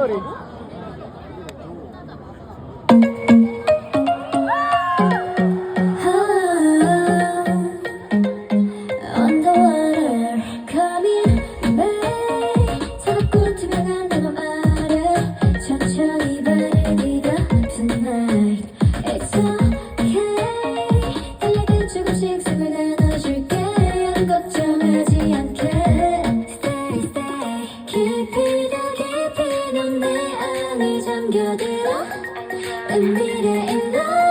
করে। 안겨들어 내 미래에 나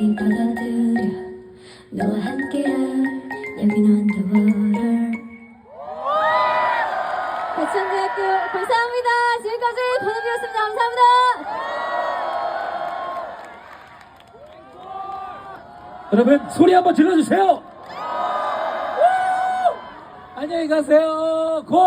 내린 받아들여. 너와 함께할 여긴 언더워럴 대천대학교 감사합니다. 지금까지 권은비였습니다. 감사합니다. 여러분 소리 한번 질러주세요. 안녕히 가세요. 고!